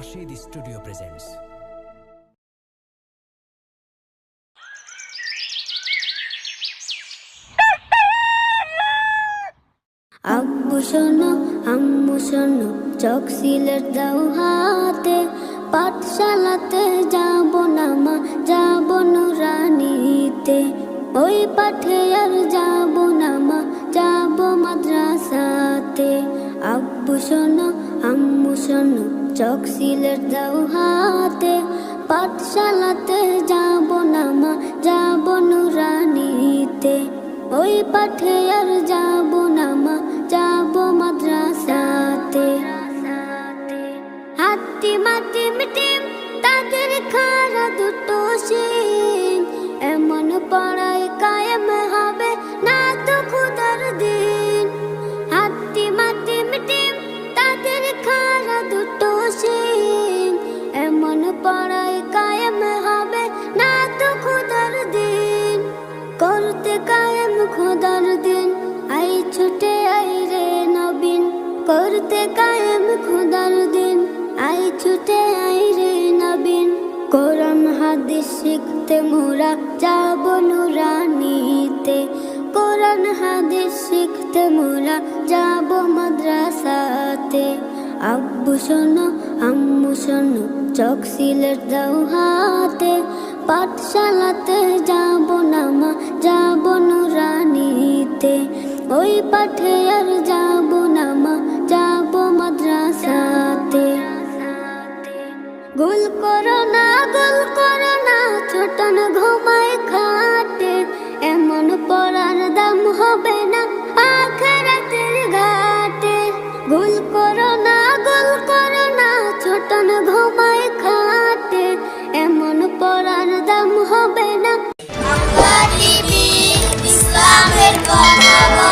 Rashed studio presents আব্বু শোনো, আম্মু শোনো চক সিলেট দাও হাতে। পাঠশালাতে যাব না মা, যাব নুরানিতে। ওই পাঠে আর যাব না মা, যাব মাদ্রাসাতে। আব্বু শোনো, আম্মু শোনো চক সিলেট দাও হাতে, পাঠশালাতে যাব না মা, যাব নুরানিতে। ওই পাঠে আর যাব না মা, যাব মাদ্রাসাতে। হাতি মাটি মিটিম তাদের খারা দুটো সিং করতে কায়েম খোদার দিন। আই ছুটে, আই রে নবীন। করতে কায়েম খোদার দিন। আই ছুটে, আই রে নবীন। কোরআন, হাদিস শিখতে মোরা যাব নুরানিতে। কোরআন, হাদিস শিখতে মোরা যাব মাদ্রাসাতে। আব্বু শোনো, আম্মু শোনো চক সিলেট দাও হাতে। পাঠশালাতে যাব না মা, যাব নুরানিতে। ওই পাঠে আর যাব না মা, যাব মাদ্রাসাতে। গুল করো না, গুল করো না, ছোটন ঘুমায় খাটে। এমন পড়ার দাম হবে Baba.